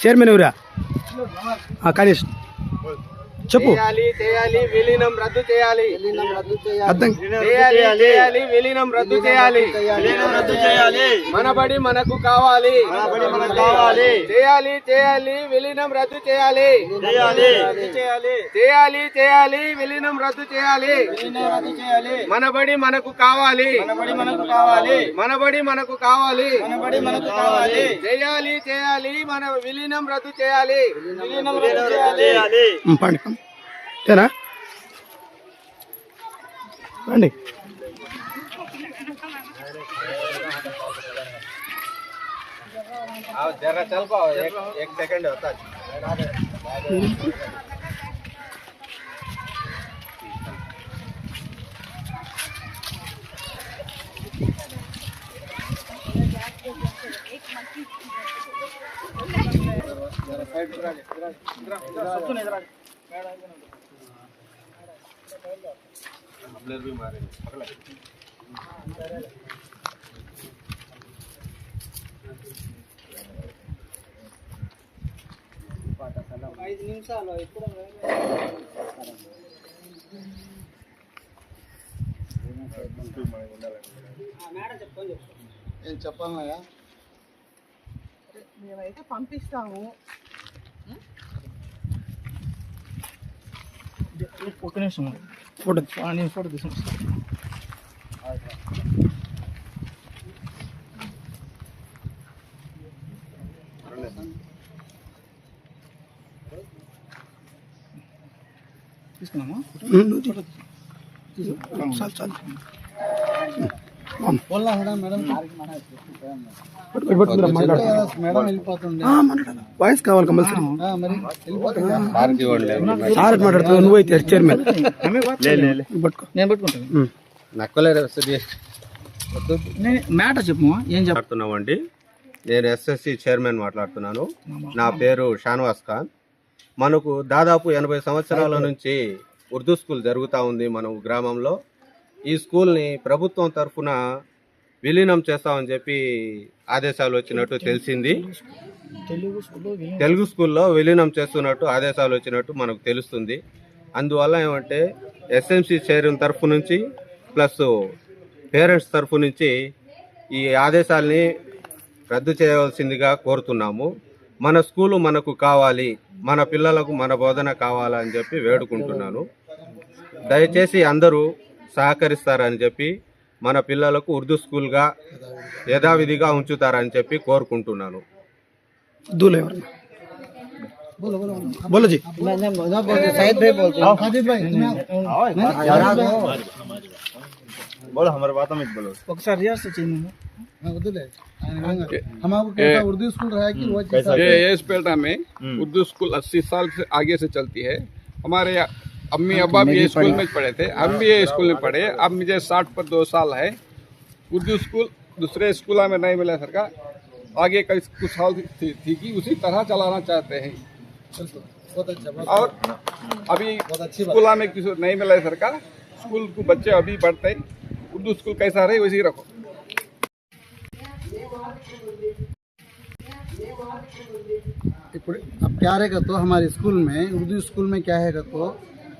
Chairman ఎవరా? ఆ, చెప్పు చేయాలి చేయాలి విలీనం రద్దు చేయాలి చేయాలి చేయాలి విలీనం రద్దు చేయాలి రద్దు చేయాలి మనబడి మనకు కావాలి మనబడి మనకు కావాలి చేయాలి చేయాలి విలీనం రద్దు చేయాలి చేయాలి చేయాలి చేయాలి చేయాలి విలీనం రద్దు చేయాలి రద్దు చేయాలి మనబడి మనకు కావాలి మనబడి మనకు కావాలి మనబడి మనకు కావాలి మనబడి మనకు కావాలి చేయాలి చేయాలి మన విలీనం రద్దు చేయాలి విలీనం రద్దు చేయాలి అంతేనా రండి. జర సైడ్ రాజు రాజు రాజు సత్తునే రాజు మేడ एक एक सेकंड होता ఐదు నిమిషాలు ఎప్పుడు ఏం చెప్పాలన్నాయా మేమైతే పంపిస్తాము ఒక్క నిమిషం ఫోటో నేను ఫోటో తీసుకున్నాను తీసుకున్నామా. చాలు చాలు. వాయిస్ కావాలి కంపల్సరీ ఆ, మరి వెళ్ళిపోతుంది. సార్ మాట్లాడుతున్నావు. నువ్వైతే చైర్మన్ మ్యాటర్ చెప్పు ఏం చెప్ప? మాట్లాడుతున్నామండి. నేను ఎస్ఎస్సి చైర్మన్ మాట్లాడుతున్నాను. నా పేరు షానవాస్ ఖాన్. మనకు దాదాపు ఎనభై సంవత్సరాల నుంచి ఉర్దూ స్కూల్ జరుగుతూ ఉంది మన గ్రామంలో. ఈ స్కూల్ని ప్రభుత్వం తరఫున విలీనం చేస్తామని చెప్పి ఆదేశాలు వచ్చినట్టు తెలిసింది. తెలుగు స్కూల్లో విలీనం చేస్తున్నట్టు ఆదేశాలు వచ్చినట్టు మనకు తెలుస్తుంది. అందువల్ల ఏమంటే ఎస్ఎంసి చైర్మన్ తరఫు నుంచి ప్లస్ పేరెంట్స్ తరఫు నుంచి ఈ ఆదేశాల్ని రద్దు చేయవలసిందిగా కోరుతున్నాము. మన స్కూలు మనకు కావాలి మన పిల్లలకు మన బోధన కావాలని చెప్పి వేడుకుంటున్నాను. దయచేసి అందరూ సహకరిస్తారని చెప్పి మన పిల్లలకు ఉర్దూ స్కూల్గా యథావిధిగా ఉంచుతారని చెప్పి కోరుకుంటున్నాను దూలు ఎవరన్నా बोलो जी शाहिद भाई बोलते हैं साजिद भाई ఒకసారి రిహార్స్ చేయండి వద్దులే ఆయన విధంగా. हमारे कैसा उर्दू स्कूल रहा है कि वो कैसा ये एस पेल्टा में उर्दू स्कूल 80 साल से आगे से चलती है हमारे अम्मी हाँ, अब भी स्कूल में पढ़े थे हम भी ये स्कूल में पढ़े। हाँ। अब मुझे साठ पर दो साल है। उर्दू स्कूल दूसरे स्कूल में नहीं मिला सरकार। आगे कई कुछ साल थी, थी कि उसी तरह चलाना चाहते हैं। अच्छा, और अभी स्कूल में किस नहीं मिला है सरकार। स्कूल को बच्चे अभी पढ़ते हैं। उर्दू स्कूल कैसा रहे वैसे ही रखो। अब क्या रहेगा तो हमारे स्कूल में उर्दू स्कूल में क्या है तो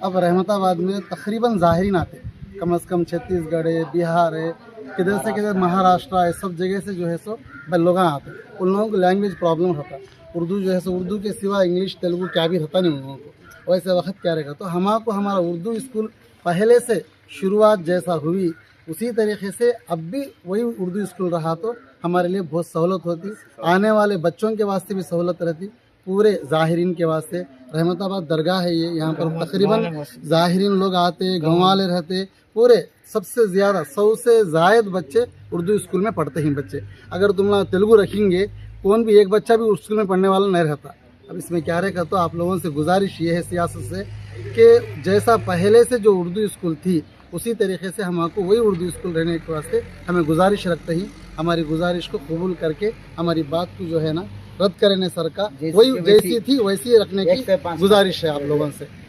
अब रहमताबाद में तकरीबन ज़ाहरीन आते कम अज़ कम छत्तीसगढ़ है बिहार है किधर से किधर, महाराष्ट्र है सब जगह से जो है सो लोग आते उन लोगों को लैंग्वेज प्रॉब्लम होता उर्दू जो है सो, उर्दू के सिवा इंग्लिश तेलुगु क्या भी होता नहीं उन लोगों को। वैसे वक्त क्या रहेगा? तो हमारे को हमारा उर्दू स्कूल पहले से शुरुआत जैसा हुई, उसी तरीके से अब भी वही उर्दू स्कूल रहा तो हमारे लिए बहुत सहूलत होती। आने वाले बच्चों के वास्ते भी सहूलत रहती। पूरे ज़ाहरीन के वास्ते। रहमताबाद दरगाह है ये यहाँ पर तकरीबन ज़ाहरीन लोग आते गाँव वाले रहते पूरे सबसे ज़्यादा सौ से जायद बच्चे उर्दू स्कूल में पढ़ते हैं बच्चे। अगर तुम लोग तेलुगु रखेंगे कौन भी एक बच्चा भी उस स्कूल में पढ़ने वाला नहीं रहता। अब इसमें क्या रहेगा तो आप लोगों से गुजारिश ये है सियासत से कि जैसा पहले से जो उर्दू स्कूल थी उसी तरीके से हम आपको वही उर्दू स्कूल रहने के वास्ते हमें गुजारिश रखते हैं। हमारी गुजारिश को कबूल करके हमारी बात को जो है ना रद्द करें सर का। वही जैसी थी वैसी रखने की गुजारिश है आप लोगों से।